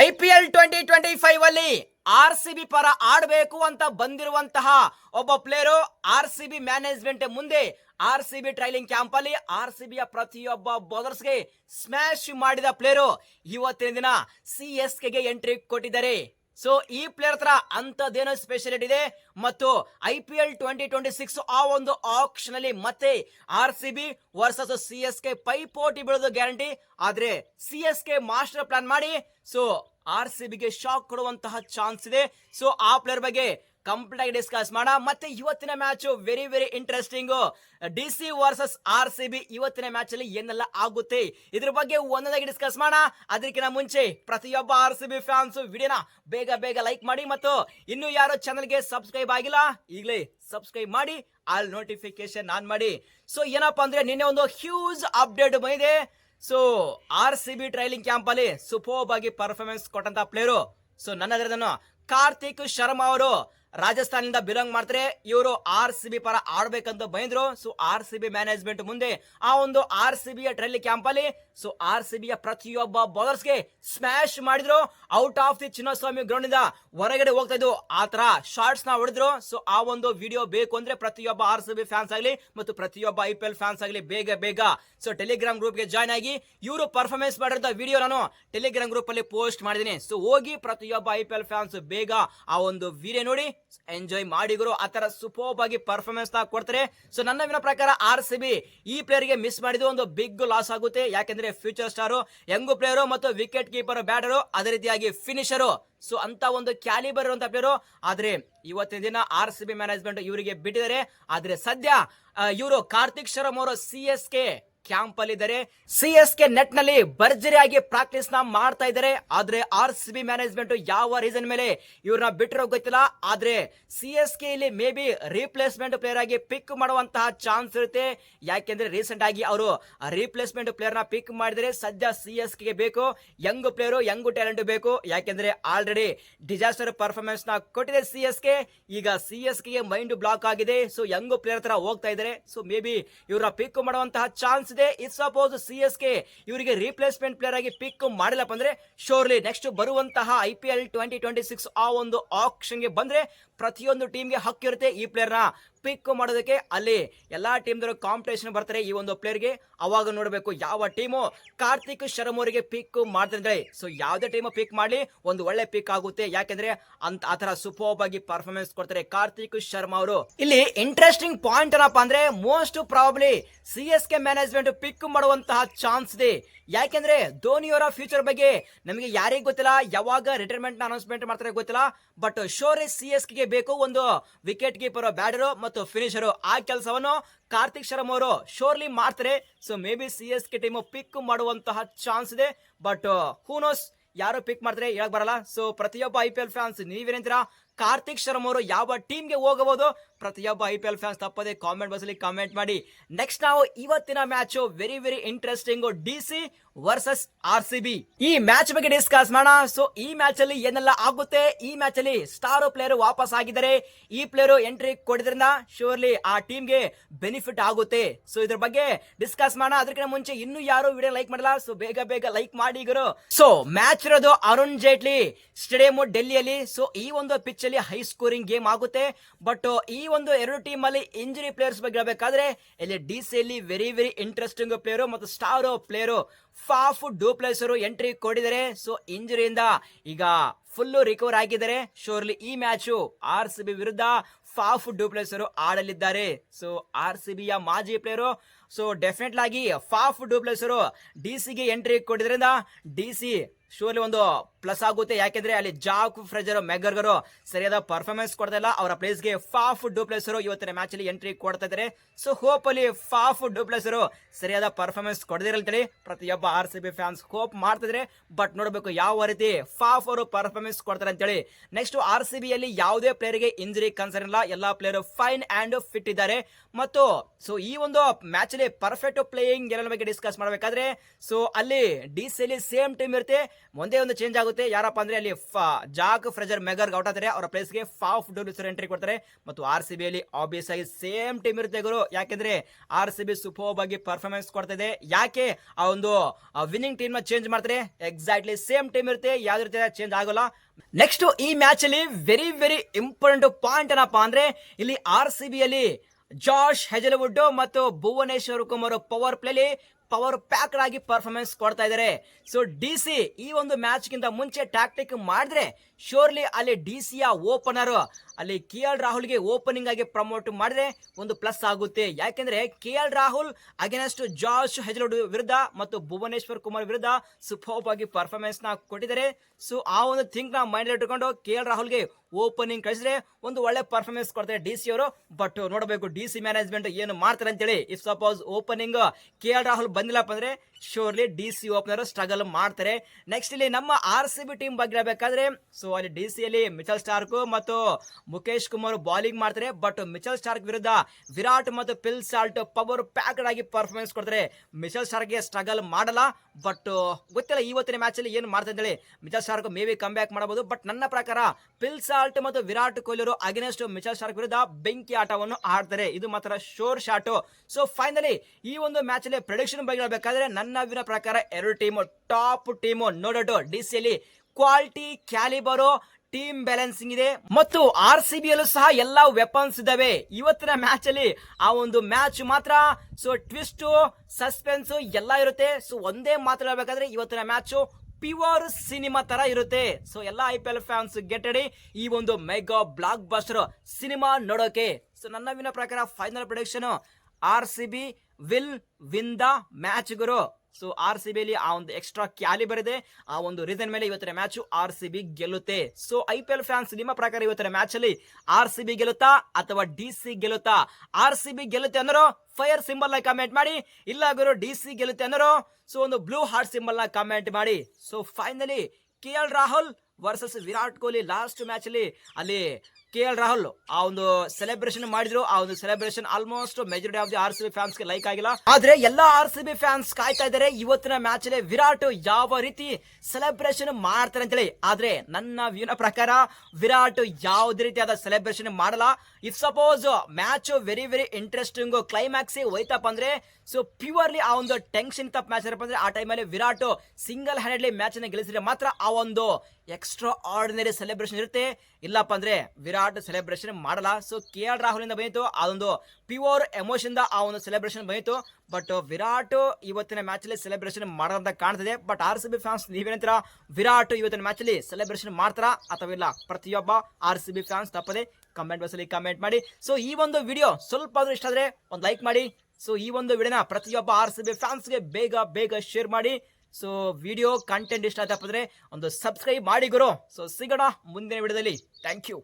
I P L twenty twenty five ಅಲ್ಲಿ R C B ಪರ ಆಡಬೇಕು ಅಂತ ಬಂದಿರುವಂತಹ ಒಬ್ಬ player R C B management ಮುಂದೆ R C B trialling camp ಅಲ್ಲಿ ಆರ್ ಸಿ ಬಿಯ ಪ್ರತಿಯೊಬ್ಬ ಬೌಲರ್ಸ್ಗೆ ಸ್ಮ್ಯಾಶ್ ಮಾಡಿದ ಪ್ಲೇಯರು ಇವತ್ತಿನ ದಿನ ಸಿ ಎಸ್ ಕೆಗೆ ಎಂಟ್ರಿ ಕೊಟ್ಟಿದ್ದಾರೆ. ಸೊ ಈ ಪ್ಲೇಯರ್ ಹತ್ರ ಅಂತದೇನೋ ಸ್ಪೆಷಾಲಿಟಿ ಇದೆ. ಮತ್ತು I P L twenty twenty six ಆ ಒಂದು ಆಕ್ಷನ್ ಅಲ್ಲಿ ಮತ್ತೆ R C B versus C S K ಪೈಪೋಟಿ ಬೀಳೋದು ಗ್ಯಾರಂಟಿ ಆದ್ರೆ C S K master plan ಮಾಡಿ. ಸೊ ಆರ್ ಸಿ ಬಿಗೆ ಶಾಕ್ ಕೊಡುವಂತಹ ಚಾನ್ಸ್ ಇದೆ. ಸೊ ಆ ಪ್ಲೇಯರ್ ಬಗ್ಗೆ ಕಂಪ್ಲೀಟ್ ಆಗಿ ಡಿಸ್ಕಸ್ ಮಾಡೋಣ. ಮತ್ತೆ ಇವತ್ತಿನ match very very interesting D C versus R C B ಇವತ್ತಿನ ಮ್ಯಾಚ್ ಅಲ್ಲಿ ಏನೆಲ್ಲ ಆಗುತ್ತೆ? ಇದ್ರ ಬಗ್ಗೆ ಒಂದೊಂದಾಗಿ ಡಿಸ್ಕಸ್ ಮಾಡೋಣ. ಅದಕ್ಕಿಂತ ಮುಂಚೆ ಪ್ರತಿಯೊಬ್ಬ ಆರ್ ಸಿ ಬಿ ಫ್ಯಾನ್ಸ್ ವಿಡಿಯೋನ ಬೇಗ ಬೇಗ ಲೈಕ್ ಮಾಡಿ ಮತ್ತು ಇನ್ನು ಯಾರು ಚಾನಲ್ಗೆ ಸಬ್ಸ್ಕ್ರೈಬ್ ಆಗಿಲ್ಲ, ಈಗಲೇ ಸಬ್ಸ್ಕ್ರೈಬ್ ಮಾಡಿ ಆಲ್ ನೋಟಿಫಿಕೇಶನ್ ಆನ್ ಮಾಡಿ. ಸೊ ಏನಪ್ಪಾ ಅಂದ್ರೆ ನಿನ್ನೆ ಒಂದು ಹ್ಯೂಜ್ ಅಪ್ಡೇಟ್ ಬಂದಿದೆ. So R C B trialling camp ಅಲ್ಲಿ ಸುಪೋಬ್ ಆಗಿ ಪರ್ಫಾರ್ಮೆನ್ಸ್ ಕೊಟ್ಟಂತ ಪ್ಲೇಯರು ಸೊ ನನ್ನ ಕಾರ್ತಿಕ್ ಶರ್ಮಾ ಅವರು ರಾಜಸ್ಥಾನದಿಂದ ಬಿಲಾಂಗ್ ಮಾಡ್ತಾರೆ. ಇವರು ಆರ್ ಸಿ ಬಿ ಪರ ಆಡ್ಬೇಕಂತ ಬಂದ್ರು. So R C B management ಮುಂದೆ ಆ ಒಂದು ಆರ್ ಸಿ ಬಿಯ ಟ್ರೈಲಿ ಕ್ಯಾಂಪ್ ಅಲ್ಲಿ ಸೊ ಆರ್ ಸಿ ಬಿಯ ಪ್ರತಿಯೊಬ್ಬ ಬೌಲರ್ಸ್ಗೆ ಸ್ಮ್ಯಾಶ್ ಮಾಡಿದ್ರು. Out of the Chinnaswamy ground ಇಂದ ಹೊರಗಡೆ ಹೋಗ್ತಾ ಇದ್ದು ಆ ತರ ಶಾರ್ಟ್ಸ್ನ ಹೊಡೆದ್ರು. ಸೊ ಆ ಒಂದು ವಿಡಿಯೋ ಬೇಕು ಅಂದ್ರೆ ಪ್ರತಿಯೊಬ್ಬ ಆರ್ ಸಿ ಬಿ ಫ್ಯಾನ್ಸ್ ಆಗಲಿ ಮತ್ತು ಪ್ರತಿಯೊಬ್ಬ ಐ ಪಿ ಎಲ್ ಫ್ಯಾನ್ಸ್ ಆಗಲಿ ಬೇಗ ಬೇಗ. ಸೊ ಟೆಲಿಗ್ರಾಮ್ ಗ್ರೂಪ್ಗೆ ಜಾಯ್ನ್ ಆಗಿ ಇವರು ಪರ್ಫಾರ್ಮೆನ್ಸ್ ಮಾಡಿರೋ ವಿಡಿಯೋ ನಾನು ಟೆಲಿಗ್ರಾಮ್ ಗ್ರೂಪ್ ಅಲ್ಲಿ ಪೋಸ್ಟ್ ಮಾಡಿದ್ದೀನಿ. ಸೊ ಹೋಗಿ ಪ್ರತಿಯೊಬ್ಬ ಐ ಪಿ ಎಲ್ ಫ್ಯಾನ್ಸ್ ಬೇಗ ಆ ಒಂದು ವೀರ್ಯ ನೋಡಿ ಎಂಜಾಯ್ ಮಾಡಿ ಗುರು ಆ ತರ ಸೂಪರ್ಬ್ ಆಗಿ ಪರ್ಫಾರ್ಮೆನ್ಸ್ ಕೊಡ್ತಾರೆ. ಸೊ ನನ್ನ ವಿನ ಪ್ರಕಾರ ಆರ್ ಸಿ ಬಿ ಈ ಪ್ಲೇಯರ್ಗೆ ಮಿಸ್ ಮಾಡಿದ್ದು ಒಂದು ಬಿಗ್ ಲಾಸ್ ಆಗುತ್ತೆ. ಯಾಕೆಂದ್ರೆ ಫ್ಯೂಚರ್ ಸ್ಟಾರ್ ಯಂಗ್ ಪ್ಲೇಯರು ಮತ್ತು ವಿಕೆಟ್ ಕೀಪರ್ ಬ್ಯಾಟರು ಅದೇ ರೀತಿಯಾಗಿ ಫಿನಿಷರು ಸೊ ಅಂತ ಒಂದು ಕ್ಯಾಲಿಬರ್ ಇರುವಂತ ಪ್ಲೇಯರು ಆದ್ರೆ ಇವತ್ತಿನ ದಿನ ಆರ್ ಸಿ ಬಿ ಮ್ಯಾನೇಜ್ಮೆಂಟ್ ಇವರಿಗೆ ಬಿಟ್ಟಿದ್ದಾರೆ. ಆದ್ರೆ ಸದ್ಯ ಇವರು ಕಾರ್ತಿಕ್ ಶರಮ್ ಅವರು ಸಿ ಎಸ್ ಕೆ ಕ್ಯಾಂಪ್ ಅಲ್ಲಿ ಇದ್ದಾರೆ ಸಿ ಎಸ್ ಕೆ ನೆಟ್ನಲ್ಲಿ ಭರ್ಜರಿಯಾಗಿ ಪ್ರಾಕ್ಟೀಸ್ನ ಮಾಡ್ತಾ ಇದ್ದಾರೆ. ಆದ್ರೆ ಆರ್ ಸಿ ಬಿ ಮ್ಯಾನೇಜ್ಮೆಂಟ್ ಯಾವ ರೀಸನ್ ಮೇಲೆ ಇವ್ರನ್ನ ಬಿಟ್ಟಿರೋ ಗೊತ್ತಿಲ್ಲ. ಆದ್ರೆ ಸಿ ಎಸ್ ಕೆ ಇಲ್ಲಿ ಮೇ ಬಿ ರೀಪ್ಲೇಸ್ಮೆಂಟ್ ಪ್ಲೇಯರ್ ಆಗಿ ಪಿಕ್ ಮಾಡುವಂತಹ ಚಾನ್ಸ್ ಇರುತ್ತೆ. ಯಾಕೆಂದ್ರೆ ರೀಸೆಂಟ್ ಆಗಿ ಅವರು ರೀಪ್ಲೇಸ್ಮೆಂಟ್ ಪ್ಲೇಯರ್ನ ಪಿಕ್ ಮಾಡಿದರೆ ಸದ್ಯ ಸಿ ಎಸ್ ಕೆ ಬೇಕು. ಯಂಗ್ ಪ್ಲೇಯರ್, ಯಂಗ್ ಟ್ಯಾಲೆಂಟ್ ಬೇಕು. ಯಾಕೆಂದ್ರೆ ಆಲ್ರೆಡಿ ಡಿಸಾಸ್ಟರ್ ಪರ್ಫಾರ್ಮೆನ್ಸ್ನ ಕೊಟ್ಟಿದೆ ಸಿ ಎಸ್ ಕೆ. ಈಗ C S K mind block ಆಗಿದೆ. ಸೊ ಯಂಗ್ ಪ್ಲೇಯರ್ ತರ ಹೋಗ್ತಾ ಇದ್ದಾರೆ. ಸೊ ಮೇ ಬಿ ಇವರ ಪಿಕ್ ಮಾಡುವಂತಹ ಚಾನ್ಸ್ ಇದೆ. It suppose C S K ಇವರಿಗೆ ರೀಪ್ಲೇಸ್ಮೆಂಟ್ ಪ್ಲೇಯರ್ ಆಗಿ ಪಿಕ್ ಮಾಡಿಲ್ಲಪ್ಪ ಅಂದ್ರೆ ಶೋರ್ಲಿ ನೆಕ್ಸ್ಟ್ ಬರುವಂತಹ I P L twenty twenty six ಆ ಒಂದು ಆಕ್ಷನ್ಗೆ ಬಂದ್ರೆ ಪ್ರತಿಯೊಂದು ಟೀಮ್ಗೆ ಹಕ್ಕಿರುತ್ತೆ ಈ ಪ್ಲೇಯರ್ನ. ಪಿಕ್ ಮಾಡೋದಕ್ಕೆ ಅಲ್ಲಿ ಎಲ್ಲಾ ಟೀಮ್ ಕಾಂಪಿಟೇಷನ್ ಬರ್ತಾರೆ ಈ ಒಂದು ಪ್ಲೇಯರ್ಗೆ ಅವಾಗ ನೋಡಬೇಕು ಯಾವ ಟೀಮು ಕಾರ್ತಿಕ್ ಶರ್ಮ ಅವರಿಗೆ ಪಿಕ್ ಮಾಡ್ತಾರೆ ಸೊ ಯಾವುದೇ ಟೀಮ್ ಪಿಕ್ ಮಾಡಲಿ ಒಂದು ಒಳ್ಳೆ ಪಿಕ್ ಆಗುತ್ತೆ. ಯಾಕೆಂದ್ರೆ ಅಂತ ಆತರ ಸೂಪರ್ಬ್ ಆಗಿ ಪರ್ಫಾರ್ಮೆನ್ಸ್ ಕೊಡ್ತಾರೆ ಕಾರ್ತಿಕ್ ಶರ್ಮಾ ಅವರು. ಇಲ್ಲಿ ಇಂಟ್ರೆಸ್ಟಿಂಗ್ ಪಾಯಿಂಟ್ ಏನಪ್ಪಾ ಅಂದ್ರೆ most probably C S K management pick ಮಾಡುವಂತಹ ಚಾನ್ಸ್ ಇದೆ. ಯಾಕೆಂದ್ರೆ ಧೋನಿಯವರ ಫ್ಯೂಚರ್ ಬಗ್ಗೆ ನಮಗೆ ಯಾರಿಗೂ ಗೊತ್ತಿಲ್ಲ, ಯಾವಾಗ ರಿಟೈರ್ಮೆಂಟ್ ಅನೌನ್ಸ್ಮೆಂಟ್ ಮಾಡ್ತಾರೆ ಗೊತ್ತಿಲ್ಲ. ಬಟ್ ಶೋರ್ ಸಿ ಎಸ್ಗೆ ಬೇಕು ಒಂದು ವಿಕೆಟ್ ಕೀಪರ್ ಬ್ಯಾಟರು ಮತ್ತು ಫಿನಿಷರ್ ಆ ಕೆಲಸವನ್ನು ಕಾರ್ತಿಕ್ ಶರ್ಮ ಅವರು ಶೋರ್ಲಿ ಮಾಡ್ತಾರೆ. So maybe C S K team pick ಮಾಡುವಂತಹ ಚಾನ್ಸ್ ಇದೆ. ಬಟ್ ಹೂನೋಸ್ ಯಾರು ಪಿಕ್ ಮಾಡ್ತಾರೆ ಹೇಳಕ್ ಬರಲ್ಲ. ಸೊ ಪ್ರತಿಯೊಬ್ಬ ಐ ಪಿ ಎಲ್ ಫ್ಯಾನ್ಸ್ ನೀವೇನಂತೀರಾ ಕಾರ್ತಿಕ್ ಶರ್ಮ ಅವರು ಯಾವ ಟೀಮ್ಗೆ ಹೋಗಬಹುದು? ಪ್ರತಿಯೊಬ್ಬ ಐ ಪಿ ಫ್ಯಾನ್ಸ್ ತಪ್ಪದೆ ಕಾಮೆಂಟ್ ಬಾಕ್ಸ್ ಅಲ್ಲಿ ಕಾಮೆಂಟ್ ಮಾಡಿ. ನೆಕ್ಸ್ಟ್ ನಾವು ಇವತ್ತಿನ match very very interesting D C versus R C B ಈ ಮ್ಯಾಚ್ ಬಗ್ಗೆ ಡಿಸ್ಕಸ್ ಮಾಡೋಣ. ಸೊ ಈ ಮ್ಯಾಚ್ ಅಲ್ಲಿ ಏನೆಲ್ಲ ಆಗುತ್ತೆ? ಈ ಮ್ಯಾಚ್ ಅಲ್ಲಿ ಸ್ಟಾರ್ ಪ್ಲೇಯರ್ ವಾಪಸ್ ಆಗಿದ್ದಾರೆ. ಈ ಪ್ಲೇಯರ್ ಎಂಟ್ರಿ ಕೊಡಿದ್ರಿಂದ ಶೋರ್ಲಿ ಆ ಟೀಮ್ಗೆ ಬೆನಿಫಿಟ್ ಆಗುತ್ತೆ. ಸೊ ಇದ್ರ ಬಗ್ಗೆ ಡಿಸ್ಕಸ್ ಮಾಡೋಣ. ಅದಕ್ಕಿಂತ ಮುಂಚೆ ಇನ್ನು ಯಾರು ವಿಡಿಯೋ ಲೈಕ್ ಮಾಡಲ್ಲ? ಸೊ ಬೇಗ ಬೇಗ ಲೈಕ್ ಮಾಡಿ ಸೊ ಮ್ಯಾಚ್ ಇರೋದು ಅರುಣ್ ಜೇಟ್ಲಿ ಸ್ಟೇಡಿಯಂ ಡೆಲ್ಲಿಯಲ್ಲಿ ಸೊ ಈ ಒಂದು ಪಿಚ್ ಅಲ್ಲಿ ಹೈ ಸ್ಕೋರಿಂಗ್ ಗೇಮ್ ಆಗುತ್ತೆ. ಬಟ್ ಈ ಒಂದು ಎರಡು ಟೀಮ್ ಅಲ್ಲಿ ಇಂಜುರಿ ಪ್ಲೇಯರ್ಸ್ ಬಗ್ಗೆ ಹೇಳಬೇಕಾದ್ರೆ, ಇಲ್ಲಿ ಡಿ ಸಿ ಅಲ್ಲಿ ವೆರಿ ವೆರಿ ಇಂಟ್ರೆಸ್ಟಿಂಗ್ ಪ್ಲೇಯರು ಮತ್ತು ಸ್ಟಾರ್ ಪ್ಲೇಯರು ಫಾಫ್ ಡೂಪ್ಲೇಸರು ಎಂಟ್ರಿ ಕೊಡಿದರೆ ಸೊ ಇಂಜುರಿಯಿಂದ ಈಗ ಫುಲ್ಲು ರಿಕವರ್ ಆಗಿದ್ದಾರೆ. ಶೋರ್ಲಿ ಈ ಮ್ಯಾಚು ಆರ್ ಸಿ ಬಿ ವಿರುದ್ಧ ಫಾಫ್ ಡೂಪ್ಲೇಸರು ಆಡಲಿದ್ದಾರೆ. ಸೊ ಆರ್ ಸಿ ಬಿಯ ಮಾಜಿ ಪ್ಲೇಯರು ಸೊ ಡೆಫಿನೆಟ್ ಆಗಿ ಫಾಫ್ ಡೂಪ್ಲೇಸರು ಡಿ ಸಿಗೆ ಎಂಟ್ರಿ ಕೊಟ್ಟಿದ್ರಿಂದ ಡಿ ಸಿ ಶೋರ್ಲಿ ಒಂದು ಪ್ಲಸ್ ಆಗುತ್ತೆ. ಯಾಕೆಂದ್ರೆ ಅಲ್ಲಿ ಜಾಕ್ ಫ್ರೆಜರ್, ಮೆಗರ್ಗರು ಸರಿಯಾದ ಪರ್ಫಾರ್ಮೆನ್ಸ್ ಕೊಡ್ತಾ ಇಲ್ಲ. ಅವರ ಪ್ಲೇಸ್ಗೆ ಫಾಫ್ ಡೂಪ್ಲೇಸರು ಇವತ್ತಿನ ಮ್ಯಾಚ್ ಅಲ್ಲಿ ಎಂಟ್ರಿ ಕೊಡ್ತಾ ಇದ್ದಾರೆ. ಸೊ ಹೋಪ್ ಅಲ್ಲಿ ಫಾಫ್ ಡೂಪ್ಲೇಸರು ಸರಿಯಾದ ಪರ್ಫಾರ್ಮೆನ್ಸ್ ಕೊಡದಿರಲ್ತೇಳಿ ಪ್ರತಿಯೊಬ್ಬ R C B fans hope ಮಾಡ್ತಿದ್ರೆ ಬಟ್ ನೋಡಬೇಕು ಯಾವ ರೀತಿ ಫಾಫ್ ಅವರು ಪರ್ಫಾರ್ಮೆನ್ಸ್ ಕೊಡ್ತಾರೆ ಅಂತೇಳಿ. ನೆಕ್ಸ್ಟ್ ಆರ್ ಸಿ ಬಿ ಅಲ್ಲಿ ಯಾವುದೇ ಪ್ಲೇಯರ್ಗೆ ಇಂಜುರಿ ಕನ್ಸರ್ನ್ ಇಲ್ಲ. ಎಲ್ಲಾ ಪ್ಲೇಯರ್ ಫೈನ್ ಅಂಡ್ ಫಿಟ್ ಇದ್ದಾರೆ. ಮತ್ತು ಸೊ ಈ ಒಂದು ಮ್ಯಾಚ್ ಅಲ್ಲಿ ಪರ್ಫೆಕ್ಟ್ ಪ್ಲೇಯಿಂಗ್ ಬಗ್ಗೆ ಡಿಸ್ಕಸ್ ಮಾಡಬೇಕಾದ್ರೆ ಸೊ ಅಲ್ಲಿ ಡಿ ಸಿ ಸೇಮ್ ಟೀಮ್ ಇರುತ್ತೆ. ಒಂದೇ ಒಂದು ಚೇಂಜ್ ಆಗುತ್ತೆ. ಆಗುತ್ತೆ ಯಾರಪ್ಪ ಅಂದ್ರೆ ಅಲ್ಲಿ ಜಾಕ್ ಫ್ರೆಜರ್ ಮೆಗರ್ ಔಟ್ ಆಗ್ತಾರೆ ಅವರ ಪ್ಲೇಸ್ಗೆ ಫಾಫ್ ಡೋಲ್ ಎಂಟ್ರಿ ಕೊಡ್ತಾರೆ. ಮತ್ತು ಆರ್ ಸಿ ಬಿಯಲ್ಲಿ ಆಬ್ವಿಯಸ್ ಆಗಿ ಸೇಮ್ ಟೀಮ್ ಇರುತ್ತೆ ಗುರು. ಯಾಕೆಂದ್ರೆ ಆರ್ ಸಿ ಬಿ ಸೂಪರ್ ಆಗಿ ಪರ್ಫಾರ್ಮೆನ್ಸ್ ಕೊಡ್ತಾ ಇದೆ ಯಾಕೆ? ಆ ಒಂದು ವಿನ್ನಿಂಗ್ ಟೀಮ್ನ ಚೇಂಜ್ ಮಾಡ್ತಾರೆ. ಎಕ್ಸಾಕ್ಟ್ಲಿ ಸೇಮ್ ಟೀಮ್ ಇರುತ್ತೆ. ಯಾವ್ದು ರೀತಿ ಚೇಂಜ್ ಆಗೋಲ್ಲ. ನೆಕ್ಸ್ಟ್ ಈ ಮ್ಯಾಚ್ ಅಲ್ಲಿ ವೆರಿ ವೆರಿ ಇಂಪಾರ್ಟೆಂಟ್ ಪಾಯಿಂಟ್ ಏನಪ್ಪಾ ಅಂದ್ರೆ ಇಲ್ಲಿ ಆರ್ ಸಿ ಬಿ ಅಲ್ಲಿ ಜಾಶ್ ಹೆಜಲ್ವುಡ್ ಮತ್ತು ಭುವನೇಶ್ವರ್ ಕುಮಾರ್ ಪವರ್ ಪ್ಲೇಲಿ ಪವರ್ ಪ್ಯಾಕ್ ಆಗಿ ಪರ್ಫಾರ್ಮೆನ್ಸ್ ಕೊಡ್ತಾ ಇದ್ದಾರೆ ಸೊ ಡಿ ಸಿ ಈ ಒಂದು ಮ್ಯಾಚ್ ಗಿಂತ ಮುಂಚೆ ಟ್ಯಾಕ್ಟಿಕ್ ಮಾಡಿದ್ರೆ ಶೋರ್ಲಿ ಅಲ್ಲಿ ಡಿ ಸಿಯ ಓಪನರ್ ಅಲ್ಲಿ ಕೆ ಎಲ್ ರಾಹುಲ್ಗೆ ಓಪನಿಂಗ್ ಆಗಿ ಪ್ರಮೋಟ್ ಮಾಡಿದ್ರೆ ಒಂದು ಪ್ಲಸ್ ಆಗುತ್ತೆ. ಯಾಕೆಂದ್ರೆ ಕೆ ಎಲ್ ರಾಹುಲ್ ಅಗೇನೆಸ್ಟ್ ಜಾರ್ಜ್ ಹೆಜ್ಲೋಡ್ ವಿರುದ್ಧ ಮತ್ತು ಭುವನೇಶ್ವರ್ ಕುಮಾರ್ ವಿರುದ್ಧ ಸೂಪರ್ ಆಗಿ ಪರ್ಫಾರ್ಮೆನ್ಸ್ನ ಕೊಟ್ಟಿದ್ದಾರೆ. ಸೊ ಆ ಒಂದು ಥಿಂಕ್ನ ಮೈಂಡ್ ಇಟ್ಕೊಂಡು ಕೆ ಎಲ್ ರಾಹುಲ್ಗೆ ಓಪನಿಂಗ್ ಕಳಿಸಿದ್ರೆ ಒಂದು ಒಳ್ಳೆ ಪರ್ಫಾರ್ಮೆನ್ಸ್ ಕೊಡ್ತಾರೆ ಡಿ ಸಿ ಅವರು. ಬಟ್ ನೋಡಬೇಕು ಡಿ ಸಿ ಮ್ಯಾನೇಜ್ಮೆಂಟ್ ಏನು ಮಾಡ್ತಾರೆ ಅಂತೇಳಿ if suppose opening K L Rahul ಬಂದಿಲ್ಲಪ್ಪ ಅಂದ್ರೆ surely D C opener struggle ಮಾಡ್ತಾರೆ. ನೆಕ್ಸ್ಟ್ ಇಲ್ಲಿ ನಮ್ಮ ಆರ್ ಸಿ ಬಿ ಟೀಮ್ ಬಗ್ಗೆ ಇರಬೇಕಾದ್ರೆ ಸೊ ಅಲ್ಲಿ ಡಿ ಸಿ ಅಲ್ಲಿ ಮಿಚಲ್ ಸ್ಟಾರ್ಕ್ ಮತ್ತು ಮುಖೇಶ್ ಕುಮಾರ್ ಬಾಲಿಂಗ್ ಮಾಡ್ತಾರೆ. ಬಟ್ ಮಿಚಲ್ ಸ್ಟಾರ್ಕ್ ವಿರುದ್ಧ ವಿರಾಟ್ ಮತ್ತು ಪಿಲ್ ಸಾಲ್ಟ್ ಪವರ್ ಪ್ಯಾಕ್ಡ್ ಆಗಿ ಪರ್ಫಾರ್ಮೆನ್ಸ್ ಕೊಡ್ತಾರೆ. ಮಿಚಲ್ ಸ್ಟಾರ್ಕ್ಗೆ ಸ್ಟ್ರಗಲ್ ಮಾಡಲ್ಲ. ಬಟ್ ಗೊತ್ತಿಲ್ಲ ಇವತ್ತಿನ ಮ್ಯಾಚ್ ಅಲ್ಲಿ ಏನು ಮಾಡ್ತಾ ಹೇಳಿ Mitchell Starc maybe come back ಮಾಡಬಹುದು. ಬಟ್ ನನ್ನ ಪ್ರಕಾರ ಪಿಲ್ ಸಾಲ್ಟ್ ಮತ್ತು Virat Kohli against Mitchell Starc ವಿರುದ್ಧ ಬೆಂಕಿ ಆಟವನ್ನು ಆಡ್ತಾರೆ. ಇದು ಮಾತ್ರ ಶೋರ್ ಶಾಟ್ ಸೊ ಫೈನಲಿ ಈ ಒಂದು ಮ್ಯಾಚ್ ಅಲ್ಲಿ ಪ್ರೆಡಿಕ್ಷನ್ ಬಗ್ಗೆ ಹೇಳ್ಬೇಕಾದ್ರೆ ನನ್ನ ವಿನ ಪ್ರಕಾರ ಎರಡು ಟೀಮು, ಟಾಪ್ ಟೀಮು. ನೋಡೋಟು ಡಿ ಸಿ ಅಲ್ಲಿ ಕ್ವಾಲಿಟಿ, ಕ್ಯಾಲಿಬರು, ಟೀಮ್ ಬ್ಯಾಲೆನ್ಸಿಂಗ್ ಇದೆ. ಮತ್ತು ಆರ್ ಸಿ ಬಿ ಅಲ್ಲೂ ಸಹ ಎಲ್ಲಾ ವೆಪನ್ಸ್ ಇದಾವೆ. ಇವತ್ತಿನ ಮ್ಯಾಚ್ ಅಲ್ಲಿ ಆ ಒಂದು ಮ್ಯಾಚ್ ಮಾತ್ರ. ಸೊ ಟ್ವಿಸ್ಟ್ ಸಸ್ಪೆನ್ಸ್ ಎಲ್ಲ ಇರುತ್ತೆ. ಸೊ ಒಂದೇ ಮಾತ್ರ ಹೇಳ್ಬೇಕಾದ್ರೆ ಇವತ್ತಿನ ಮ್ಯಾಚ್ ಪ್ಯೂರ್ ಸಿನಿಮಾ ತರ ಇರುತ್ತೆ. ಸೊ ಎಲ್ಲ I P L fans get ready ಈ ಒಂದು ಮೆಗಾ ಬ್ಲಾಕ್ ಬಸ್ಟರ್ ಸಿನಿಮಾ ನೋಡೋಕೆ. ಸೊ ನನ್ನ ವಿನ ಪ್ರಕಾರ final production R C B will win the match Guru. So R C ಬಿಲಿ ಆ ಒಂದು ಎಕ್ಸ್ಟ್ರಾ ಕ್ಯಾಲಿಬರ್ ಇದೆ ಆ ಒಂದು ರೀಸನ್ ಮೇಲೆ ಇವತ್ತಿನ match R C B ಗೆಲ್ಲುತ್ತೆ. So I P L fans ನಿಮ್ಮ ಪ್ರಕಾರ ಇವತ್ತಿನ ಮ್ಯಾಚ್ ಅಲ್ಲಿ ಆರ್ ಸಿ ಬಿ ಗೆಲ್ಲುತ್ತಾ ಅಥವಾ ಡಿ ಸಿ ಗೆಲ್ಲುತ್ತಾ? ಆರ್ ಸಿ ಬಿ ಗೆಲ್ಲುತ್ತೆ ಅಂದ್ರೆ ಫೈರ್ ಸಿಂಬಲ್ನ ಕಮೆಂಟ್ ಮಾಡಿ. ಇಲ್ಲ ಗುರು ಡಿ ಸಿ ಗೆಲ್ಲುತ್ತೆ ಅಂದ್ರೆ ಸೊ ಒಂದು ಬ್ಲೂ ಹಾರ್ಟ್ ಸಿಂಬಲ್ನ ಕಮೆಂಟ್ ಮಾಡಿ. So finally K L Rahul versus Virat Kohli last match ಅಲ್ಲಿ ಅಲ್ಲಿ ಕೆ ಎಲ್ ರಾಹುಲ್, ಆ ಒಂದು ಸೆಲೆಬ್ರೇಷನ್ ಮಾಡಿದ್ರು. ಆ ಒಂದು celebration almost majority of the R C B ಫ್ಯಾನ್ಸ್ಗೆ like ಆಗಿಲ್ಲ. ಆದ್ರೆ ಎಲ್ಲಾ ಆರ್ ಸಿ ಬಿ ಫ್ಯಾನ್ಸ್ ಕಾಯ್ತಾ ಇದಾರೆ ಇವತ್ತಿನ ಮ್ಯಾಚ್ ಅಲ್ಲಿ ವಿರಾಟ್ ಯಾವ ರೀತಿ ಸೆಲೆಬ್ರೇಷನ್ ಮಾಡ್ತಾರೆ ಅಂತೇಳಿ. ಆದ್ರೆ ನನ್ನ ವ್ಯೂನ ಪ್ರಕಾರ ವಿರಾಟ್ ಯಾವುದೇ ರೀತಿಯಾದ ಸೆಲೆಬ್ರೇಷನ್ ಮಾಡಲ್ಲ. If suppose match very very interesting climax ಹೋಯ್ತಪ್ಪ ಅಂದ್ರೆ ಸೊ ಪ್ಯೂರ್ಲಿ ಆ ಒಂದು ಟೆನ್ಷನ್ ತಪ್ಪ ಮ್ಯಾಚ್ ಏನಪ್ಪ ಅಂದ್ರೆ, ಆ ಟೈಮಲ್ಲಿ ವಿರಾಟ್ ಸಿಂಗಲ್ ಹ್ಯಾಂಡೆಡ್ಲಿ ಮ್ಯಾಚ್ ಅನ್ನ ಗೆಲ್ಲಿಸಿದ್ರೆ ಮಾತ್ರ ಆ ಒಂದು ಎಕ್ಸ್ಟ್ರಾ ಆರ್ಡಿನರಿ ಸೆಲೆಬ್ರೇಷನ್ ಇರುತ್ತೆ. ಇಲ್ಲಪ್ಪ ಅಂದ್ರೆ ವಿರಾಟ್ ಸೆಲೆಬ್ರೇಷನ್ ಮಾಡಲ್ಲ. ಸೊ ಕೆ ರಾಹುಲ್ ಇಂದ ಬಂದಿತ್ತು. ಅದೊಂದು ಪ್ಯೂರ್ ಎಮೋಷನ್ ಆ ಒಂದು ಸೆಲೆಬ್ರೇಷನ್ ಬಂದಿತ್ತು. ಬಟ್ ವಿರಾಟ್ ಇವತ್ತಿನ ಮ್ಯಾಚ್ ಅಲ್ಲಿ ಸೆಲೆಬ್ರೇಷನ್ ಮಾಡೋದಂತ ಕಾಣ್ತಿದೆ. But R C B fans ನೀವೇನಂತೀರ? Virat ಇವತ್ತಿನ ಮ್ಯಾಚ್ ಅಲ್ಲಿ ಸೆಲೆಬ್ರೇಷನ್ ಮಾಡ್ತಾರಾ ಅಥವಾ ಇಲ್ಲ? ಪ್ರತಿಯೊಬ್ಬ ಆರ್ ಸಿ ಬಿ ಫ್ಯಾನ್ಸ್ ತಪ್ಪದೆ ಕಮೆಂಟ್ ಬಾಕ್ಸ್ ಅಲ್ಲಿ ಕಮೆಂಟ್ ಮಾಡಿ. ಸೊ ಈ ಒಂದು ವಿಡಿಯೋ ಸ್ವಲ್ಪ ಆದ್ರೂ ಇಷ್ಟ ಆದ್ರೆ ಒಂದು ಲೈಕ್ ಮಾಡಿ. ಸೊ ಈ ಒಂದು ವಿಡಿಯೋನ ಪ್ರತಿಯೊಬ್ಬ ಆರ್ ಸಿ ಬಿ ಫ್ಯಾನ್ಸ್ಗೆ ಬೇಗ ಬೇಗ ಶೇರ್ ಮಾಡಿ. ಸೊ ವಿಡಿಯೋ ಕಂಟೆಂಟ್ ಇಷ್ಟ ಆಯ್ತಪ್ಪ ಅಂದರೆ ಒಂದು ಸಬ್ಸ್ಕ್ರೈಬ್ ಮಾಡಿ ಗುರು. ಸೊ ಸಿಗೋಣ ಮುಂದಿನ ವಿಡಿಯೋದಲ್ಲಿ ಥ್ಯಾಂಕ್ ಯು